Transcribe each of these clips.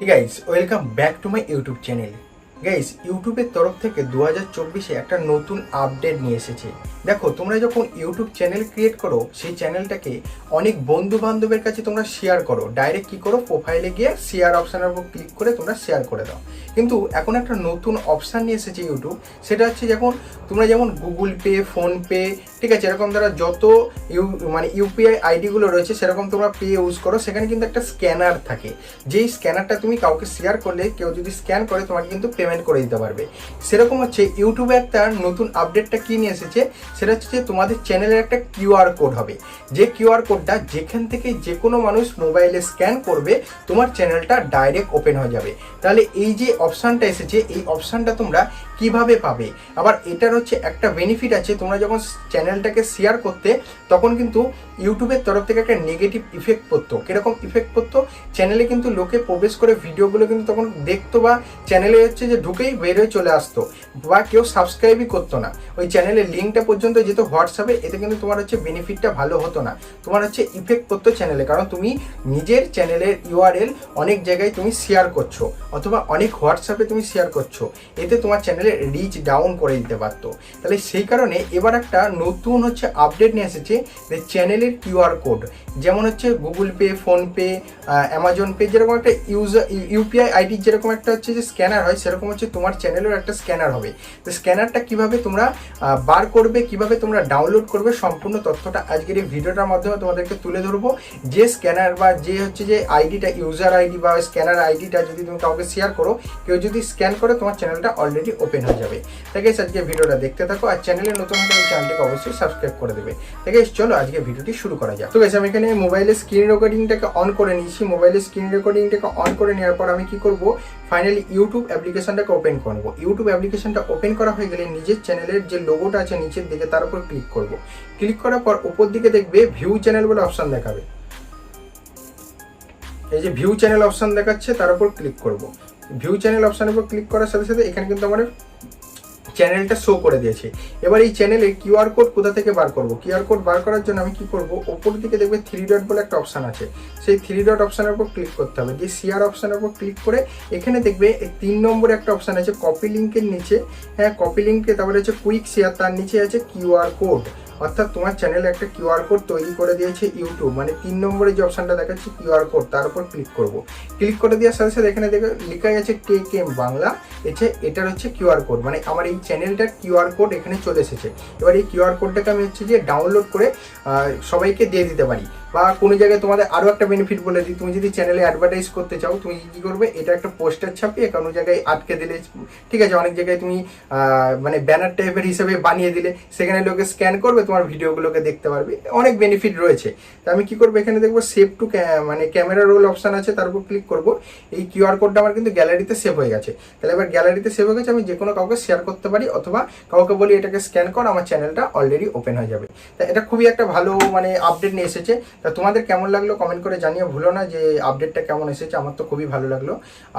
Guys welcome back to my YouTube channel guys ইউটিউবের তরফ থেকে দু হাজার চব্বিশে একটা নতুন আপডেট নিয়ে এসেছে। দেখো, তোমরা যখন ইউটিউব চ্যানেল ক্রিয়েট করো, সেই চ্যানেলটাকে অনেক বন্ধু বান্ধবের কাছে তোমরা শেয়ার করো। ডাইরেক্ট কি করো? প্রোফাইলে গিয়ে শেয়ার অপশানের উপর ক্লিক করে তোমরা শেয়ার করে দাও। কিন্তু এখন একটা নতুন অপশান নিয়ে এসেছে ইউটিউব, সেটা হচ্ছে যখন তোমরা যেমন গুগল পে ফোনপে ঠিক আছে, এরকম তারা যত ইউ মানে ইউপিআই আইডিগুলো রয়েছে, সেরকম তোমরা পে ইউজ করো। সেখানে কিন্তু একটা স্ক্যানার থাকে। যেই স্ক্যানারটা তুমি কাউকে শেয়ার করলে, কেউ যদি স্ক্যান করে, তোমাকে কিন্তু পেমেন্ট করে দিতে পারবে। সেরকম হচ্ছে ইউটিউবে একটা নতুন আপডেটটা কি নিয়ে এসেছে? সেটা হচ্ছে যে তোমাদের চ্যানেলের একটা কিউআর কোড হবে। যে কিউআর কোডটা যেখান থেকে যে কোনো মানুষ মোবাইলে স্ক্যান করবে, তোমার চ্যানেলটা ডাইরেক্ট ওপেন হয়ে যাবে। তাহলে এই যে অপশানটা এসেছে, এই অপশানটা তোমরা কীভাবে পাবে? আবার এটার হচ্ছে একটা বেনিফিট আছে, তোমরা যখন চ্যানেলটাকে শেয়ার করতে, তখন কিন্তু ইউটিউবের তরফ থেকে একটা নেগেটিভ ইফেক্ট পড়তো। কীরকম ইফেক্ট পড়তো? চ্যানেলে কিন্তু লোকে প্রবেশ করে ভিডিওগুলো কিন্তু তখন দেখতো বা চ্যানেলে হচ্ছে যে ঢুকেই বেরোয় চলে আসতো। বা কেউ সাবস্ক্রাইবই করতো না। ওই চ্যানেলের লিঙ্কটা পর্যন্ত যেত হোয়াটসঅ্যাপে এতে কিন্তু তোমার হচ্ছে বেনিফিটটা ভালো হতো না। তোমার হচ্ছে ইফেক্ট পড়তো চ্যানেলে কারণ তুমি নিজের চ্যানেলের ইউআরএল অনেক জায়গায় তুমি শেয়ার করছ। অথবা অনেক হোয়াটসঅ্যাপে তুমি শেয়ার করছ। এতে তোমার চ্যানেলের রিচ ডাউন করে দিতে পারতো। তাহলে সেই কারণে এবার একটা নতুন হচ্ছে আপডেট নিয়ে এসেছে যে চ্যানেলের কিউআর কোড যেমন হচ্ছে Google Pay PhonePe Amazon Pay যেরকম একটা ইউজার ইউপিআই আইডি যেরকম একটা হচ্ছে যে স্ক্যানার হয়, সেরকম হচ্ছে তোমার চ্যানেলের একটা স্ক্যানার হবে। তো স্ক্যানারটা কীভাবে তোমরা বার করবে কীভাবে তোমরা ডাউনলোড করবে সম্পূর্ণ তথ্যটা আজকের এই ভিডিওটার মাধ্যমে তোমাদেরকে তুলে ধরবো। যে স্ক্যানার বা যে হচ্ছে যে আইডিটা ইউজার আইডি বা স্ক্যানার আইডিটা যদি তুমি কাউকে শেয়ার করো কেউ যদি স্ক্যান করে তোমার চ্যানেলটা অলরেডি ওপেন হয়ে যাবে। তাই guys, আজকে ভিডিওটা দেখতে থাকো আর চ্যানেলে নতুন হলে চ্যানেলটিকে অবশ্যই সাবস্ক্রাইব করে দেবে। তাই guys, চলো আজকে ভিডিওটি শুরু করা যাক। তো guys, আমি এখানে মোবাইলের স্ক্রিন রেকর্ডিংটাকে অন করে নিয়েছি। মোবাইলের স্ক্রিন রেকর্ডিংটাকে অন করে নেওয়ার পর আমি কি করব? ফাইনালি ইউটিউব অ্যাপ্লিকেশনটাকে ওপেন করব ইউটিউব অ্যাপ্লিকেশনটা ওপেন করা হয়ে গেলে নিজের চ্যানেলের যে লোগোটা আছে নিচের দিকে, তার উপর ক্লিক করব। ক্লিক করার পর উপর দিকে দেখবে ভিউ চ্যানেল বলে অপশান দেখাবে। এই যে ভিউ চ্যানেল অপশন দেখাচ্ছে, তার উপর ক্লিক করব। ভিউ চ্যানেল অপশানের উপর ক্লিক করার সাথে সাথে এখানে কিন্তু আমার চ্যানেলটা শো করে দিয়েছে। এবার এই চ্যানেলে কিউআর কোড কোথা থেকে বার করব? কিউআর কোড বার করার জন্য আমি কি করব? ওপর দিকে দেখবে থ্রি ডট বলে একটা অপশান আছে। সেই থ্রি ডট অপশানের উপর ক্লিক করতে হবে। যে শেয়ার অপশানের উপর ক্লিক করে এখানে দেখবে তিন নম্বরে একটা অপশান আছে কপি লিঙ্কের নিচে। হ্যাঁ কপি লিঙ্কে তারপরে হচ্ছে কুইক শেয়ার তার নিচে আছে কিউআর কোড অর্থাৎ তোমার চ্যানেলে একটা কিউআর কোড তৈরি করে দিয়েছে ইউটিউব মানে তিন নম্বরে যে অপশানটা দেখাচ্ছে কিউআর কোড তার উপর ক্লিক করব। ক্লিক করে দেওয়ার সাথে সাথে এখানে দেখে লেখা গেছে টেক এম বাংলা এছে এটার হচ্ছে কিউআর কোড মানে আমার এই চ্যানেলটার কিউআর কোড এখানে চলে এসেছে। এবার এই কিউআর কোডটাকে আমি হচ্ছে যে ডাউনলোড করে সবাইকে দিয়ে দিতে পারি। বা কোনো জায়গায় তোমাদের আরও একটা বেনিফিট বলে দিই, তুমি যদি চ্যানেলে অ্যাডভার্টাইজ করতে চাও, তুমি কী করবে? এটা একটা পোস্টার ছাপিয়ে কোনো জায়গায় আটকে দিলে, ঠিক আছে? অনেক জায়গায় তুমি মানে ব্যানার টাইপের হিসেবে বানিয়ে দিলে, সেখানে লোকে স্ক্যান করবে, তোমার ভিডিওগুলোকে দেখতে পারবে। অনেক বেনিফিট রয়েছে। তো আমি কী করব? এখানে দেখব সেভ টু মানে ক্যামেরা রোল অপশান আছে, তার উপর ক্লিক করব। এই কিউআর কোডটা আমার কিন্তু গ্যালারিতে সেভ হয়ে গেছে। তাহলে এবার গ্যালারিতে সেভ হয়ে গেছে, আমি যে কোনো কাউকে শেয়ার করতে পারি, অথবা কাউকে বলি এটাকে স্ক্যান কর, আমার চ্যানেলটা অলরেডি ওপেন হয়ে যাবে। তা এটা খুবই একটা ভালো মানে আপডেট নিয়ে এসেছে। তা তোমাদের কেমন লাগল কমেন্ট করে জানিয়ে ভুলো না যে আপডেটটা কেমন এসেছে আমার তো খুবই ভালো লাগল।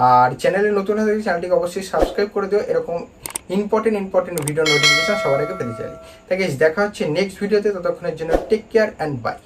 আর চ্যানেলে নতুন হয়ে থাকলে চ্যানেলটিকে অবশ্যই সাবস্ক্রাইব করে দিও এরকম ইম্পর্টেন্ট ইম্পর্টেন্ট ভিডিও নোটিফিকেশন সবার আগে পেতে চাই guys, দেখা হচ্ছে নেক্সট ভিডিওতে ততক্ষণের জন্য টেক কেয়ার অ্যান্ড বাই